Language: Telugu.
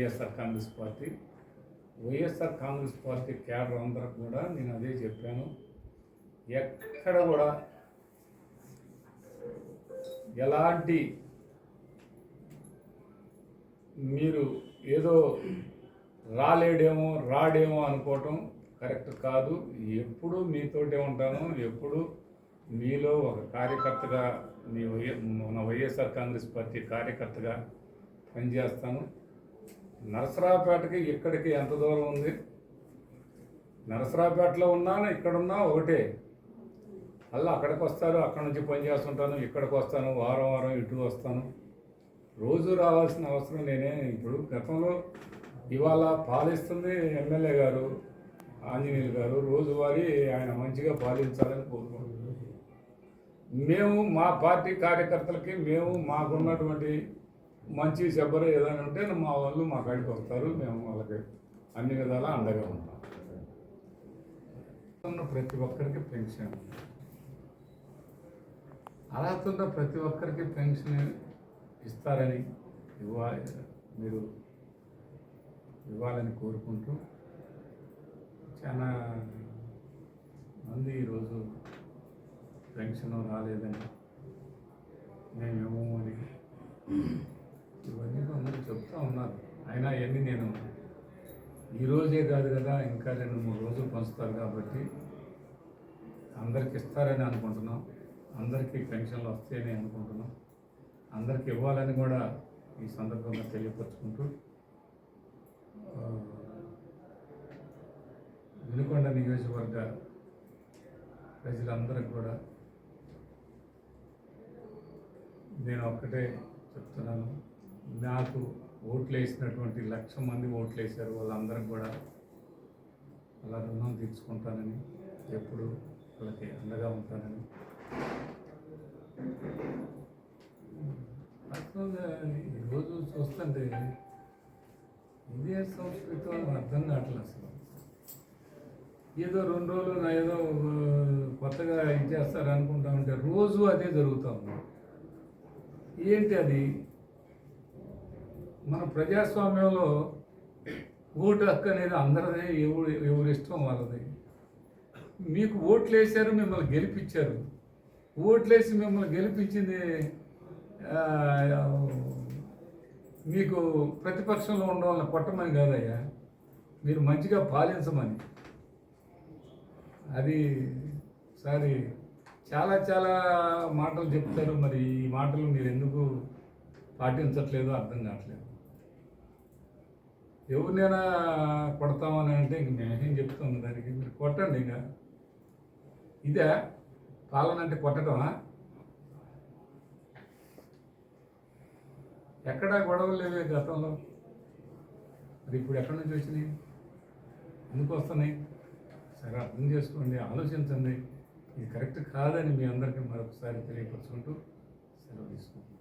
YSR Congress party. YSR Congress party cadre అందరికి కూడా నేను అదే చెప్పాను. ఎక్కడ కూడా ఎలాంటి మీరు ఏదో రాలేడేమో రాడేమో అనుకోవటం కరెక్ట్ కాదు. ఎప్పుడు మీతోటే ఉంటాను. ఎప్పుడు మీలో ఒక కార్యకర్తగా మీ వై మన వైఎస్ఆర్ కాంగ్రెస్ పార్టీ కార్యకర్తగా పనిచేస్తాను. నరసరావుపేటకి ఇక్కడికి ఎంత దూరం ఉంది? నరసరావుపేటలో ఉన్నాను? ఇక్కడున్నా? ఒకటే. అలా అక్కడికి వస్తారు అక్కడి నుంచి పని చేస్తుంటాను ఇక్కడికి వస్తాను వారం వారం ఇటు వస్తాను. రోజు రావాల్సిన అవసరం నేనే ఇప్పుడు గతంలో ఇవాళ పాలిస్తుంది ఎమ్మెల్యే గారు ఆంజనేయులు గారు. రోజువారీ ఆయన మంచిగా పాలించాలని కోరుకుంటున్నాను మేము మా పార్టీ కార్యకర్తలకి మేము మాకున్నటువంటి మంచి చెబ్బరు ఏదైనా ఉంటే మా వాళ్ళు మా కాడికి వస్తారు మేము వాళ్ళకి అన్ని విధాలా అండగా ఉంటాం. ఉన్న ప్రతి ఒక్కరికి పెన్షన్. అర్హత ఉన్న ప్రతి ఒక్కరికి పెన్షన్ ఇస్తారని ఇవ్వాలి మీరు ఇవ్వాలని కోరుకుంటూ చాలా మంది ఈరోజు పెన్షన్ రాలేదని ఈరోజే కాదు కదా ఇంకా రెండు మూడు రోజులు పంచుతారు కాబట్టి అందరికి ఇస్తారని అనుకుంటున్నాం. అందరికీ పెన్షన్లు వస్తాయని అనుకుంటున్నాం. అందరికి ఇవ్వాలని కూడా ఈ సందర్భంగా తెలియపరుచుకుంటూ వినుకొండ నియోజకవర్గ ప్రజలందరికి కూడా నేను ఒక్కటే చెప్తున్నాను. నాకు ఓట్లు వేసినటువంటి లక్ష మంది ఓట్లు వేశారు. వాళ్ళందరికి కూడా అలా రుణం తీర్చుకుంటానని ఎప్పుడు వాళ్ళకి అండగా ఉంటానని. అట్లా ఈరోజు చూస్తుంటే ఇండియా సంస్కృతి వాళ్ళకి అర్థం కావట్లేదు అసలు. ఏదో రెండు రోజులు నా ఏదో కొత్తగా ఇది చేస్తారు అనుకుంటా ఉంటే రోజు అదే జరుగుతూ ఉంది. ఏంటి అది? మన ప్రజాస్వామ్యంలో ఓటు హక్కు అనేది అందరిదే ఎవరు ఎవరి ఇష్టం వాళ్ళది. మీకు ఓట్లు వేశారు మిమ్మల్ని గెలిపించారు. ఓట్లేసి మిమ్మల్ని గెలిపించింది మీకు ప్రతిపక్షంలో ఉండవాళ్ళని కొట్టమని కాదయ్యా. మీరు మంచిగా పాలించమని. అది సారి చాలా చాలా మాటలు చెప్తారు. మరి ఈ మాటలు మీరు ఎందుకు పాటించట్లేదో అర్థం కావట్లేదు. ఎవరినైనా కొడతామని అంటే ఇంక మేమేం చెప్తాము దానికి? మీరు కొట్టండి ఇంకా. ఇదే పాలన అంటే కొట్టడమా? ఎక్కడా గొడవలు లేవే గతంలో? మరి ఇప్పుడు ఎక్కడి నుంచి వచ్చినాయి? ఎందుకు వస్తున్నాయి? సరే అర్థం చేసుకోండి ఆలోచించండి. ఇది కరెక్ట్ కాదని మీ అందరికీ మరొకసారి తెలియపరచుకుంటూ సెలవు తీసుకుంటున్నాను.